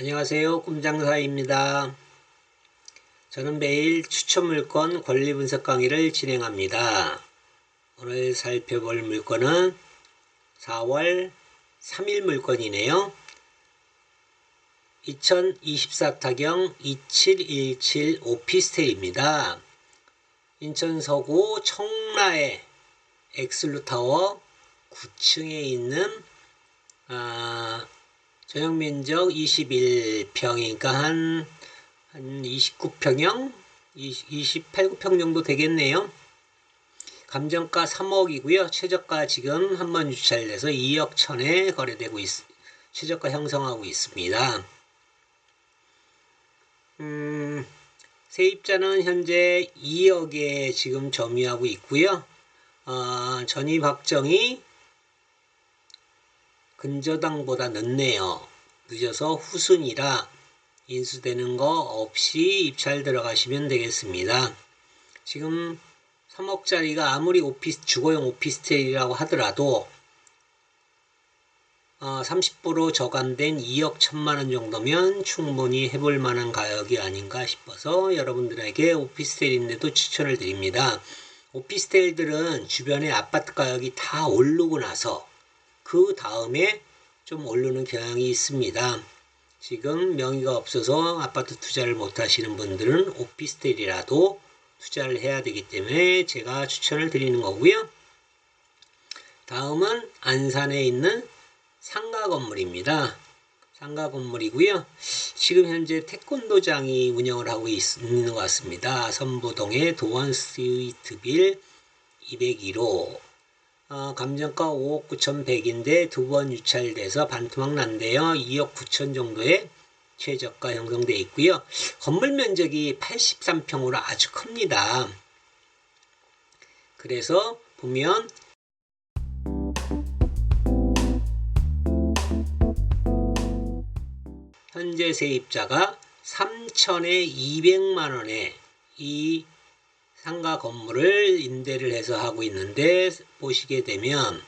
안녕하세요. 꿈장사입니다. 저는 매일 추천 물건 권리 분석 강의를 진행합니다. 오늘 살펴볼 물건은 4월 3일 물건이네요. 2024 타경 2717 오피스텔입니다. 인천 서구 청라의 엑슬루타워 9층에 있는 아, 전용 면적 21평이니까 한, 한 29평형? 28, 9평 정도 되겠네요. 감정가 3억이고요. 최저가 지금 한번 유찰돼서 2억 천에 거래되고 있, 최저가 형성하고 있습니다. 음, 세입자는 현재 2억에 지금 점유하고 있고요. 어, 전입 확정이 근저당보다 늦네요. 늦어서 후순이라 인수되는 거 없이 입찰 들어가시면 되겠습니다. 지금 3억짜리가 아무리 오피스, 주거용 오피스텔이라고 하더라도 어, 30% 저감된 2억 1천만 원 정도면 충분히 해볼 만한 가격이 아닌가 싶어서 여러분들에게 오피스텔인데도 추천을 드립니다. 오피스텔들은 주변에 아파트 가격이 다 오르고 나서 그 다음에 좀 오르는 경향이 있습니다. 지금 명의가 없어서 아파트 투자를 못 하시는 분들은 오피스텔이라도 투자를 해야 되기 때문에 제가 추천을 드리는 거고요. 다음은 안산에 있는 상가 건물입니다. 상가 건물이고요. 지금 현재 태권도장이 운영을 하고 있 는 것 같습니다. 선부동의 도원 스위트빌 201호 어, 감정가 5억 9천100인데 두 번 유찰돼서 반토막 난데요. 2억 9천 정도의 최저가 형성되어 있고요. 건물 면적이 83평으로 아주 큽니다. 그래서 보면 현재 세입자가 3천에 200만 원에 이 상가 건물을 임대를 해서 하고 있는데 보시게 되면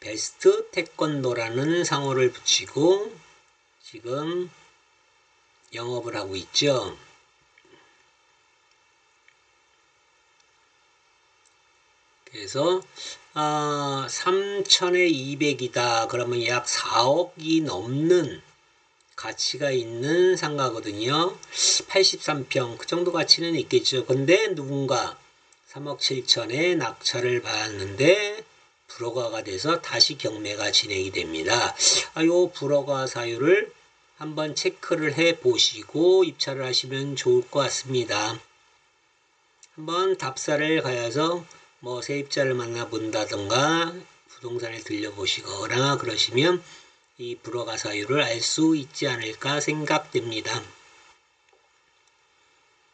베스트 태권도라는 상호를 붙이고 지금 영업을 하고 있죠. 그래서 아, 3천에 200이다. 그러면 약 4억이 넘는 가치가 있는 상가거든요. 83평 그 정도 가치는 있겠죠. 근데 누군가 3억 7천에 낙찰을 받았는데 불허가가 돼서 다시 경매가 진행이 됩니다. 아, 요 불허가 사유를 한번 체크를 해 보시고 입찰을 하시면 좋을 것 같습니다. 한번 답사를 가야서 뭐 세입자를 만나 본다던가 부동산에 들려보시거나 그러시면 이 불허가 사유를 알 수 있지 않을까 생각됩니다.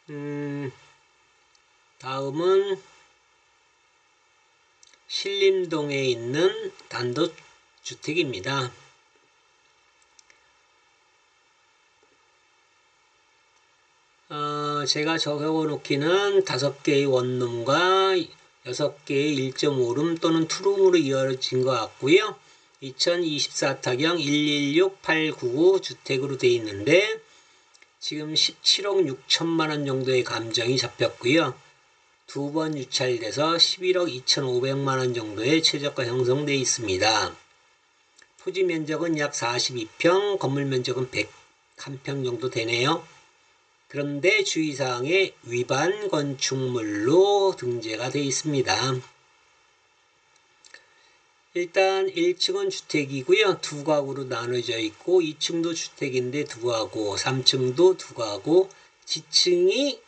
음, 다음은 신림동에 있는 단독주택입니다. 어, 제가 적어 놓기는 다섯 개의 원룸과 여섯 개의 1.5룸 또는 투룸으로 이어진 것 같고요. 2024 타경 116899 주택으로 되어 있는데 지금 17억 6천만 원 정도의 감정이 잡혔고요. 두 번 유찰돼서 11억 2,500만 원 정도의 최저가 형성되어 있습니다. 토지 면적은 약 42평, 건물 면적은 101평 정도 되네요. 그런데 주의사항에 위반 건축물로 등재가 되어 있습니다. 일단 1층은 주택이고요. 두 가구로 나눠져 있고 2층도 주택인데 두 가구, 3층도 두 가구, 지층이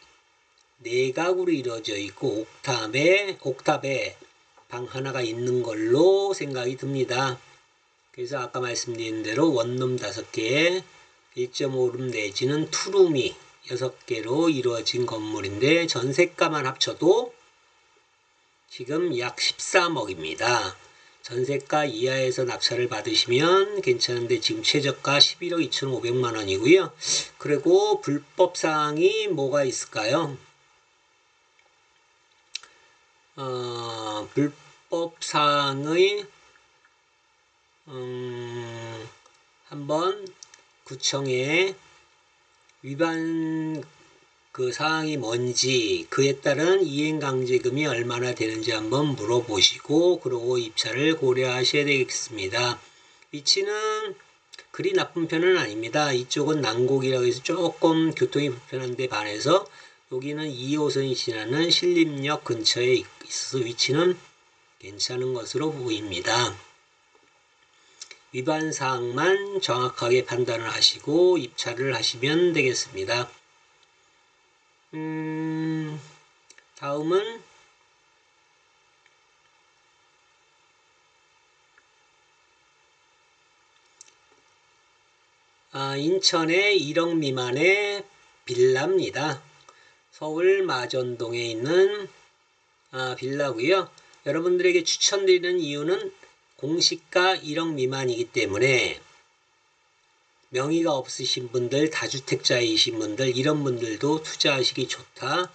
네 가구로 이루어져 있고 옥탑에 옥탑에 방 하나가 있는 걸로 생각이 듭니다. 그래서 아까 말씀드린 대로 원룸 다섯 개에 1.5룸 내지는 투룸이 여섯 개로 이루어진 건물인데 전세가만 합쳐도 지금 약 13억입니다. 전세가 이하에서 낙찰을 받으시면 괜찮은데 지금 최저가 11억 2,500만 원이고요. 그리고 불법 사항이 뭐가 있을까요? 어, 불법 사항의 음, 한번 구청에 위반 그 사항이 뭔지 그에 따른 이행강제금이 얼마나 되는지 한번 물어보시고 그러고 입찰을 고려하셔야 되겠습니다. 위치는 그리 나쁜 편은 아닙니다. 이쪽은 난곡이라고 해서 조금 교통이 불편한데 반해서 여기는 2호선이 지나는 신림역 근처에 있어서 위치는 괜찮은 것으로 보입니다. 위반 사항만 정확하게 판단을 하시고 입찰을 하시면 되겠습니다. 음, 다음은 아, 인천의 1억 미만의 빌라입니다. 서울 마전동에 있는 아, 빌라고요. 여러분들에게 추천드리는 이유는 공시가 1억 미만이기 때문에 명의가 없으신 분들, 다주택자이신 분들 이런 분들도 투자하시기 좋다.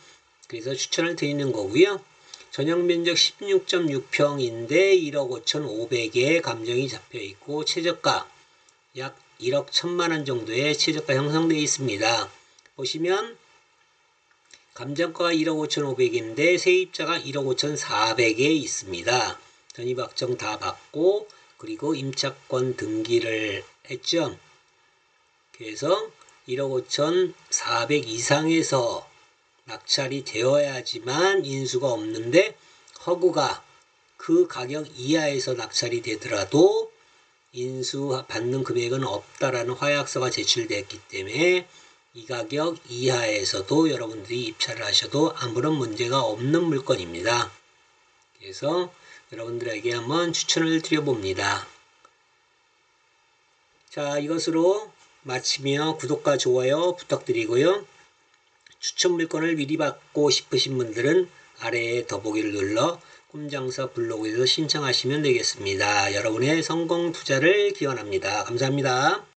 그래서 추천을 드리는 거고요. 전용 면적 16.6평인데 1억 5,500에 감정이 잡혀 있고 최저가 약 1억 1천만 원 정도의 최저가 형성되어 있습니다. 보시면 감정가가 1억 5,500인데 세입자가 1억 5,400에 있습니다. 전입 확정 다 받고 그리고 임차권 등기를 했죠. 그래서 1억 5,400 이상에서 낙찰이 되어야지만 인수가 없는데 허구가 그 가격 이하에서 낙찰이 되더라도 인수 받는 금액은 없다라는 화약서가 제출됐기 때문에 이 가격 이하에서도 여러분들이 입찰을 하셔도 아무런 문제가 없는 물건입니다. 그래서 여러분들에게 한번 추천을 드려봅니다. 자, 이것으로 마치며 구독과 좋아요 부탁드리고요. 추천 물건을 미리 받고 싶으신 분들은 아래에 더보기를 눌러 꿈장사 블로그에서 신청하시면 되겠습니다. 여러분의 성공 투자를 기원합니다. 감사합니다.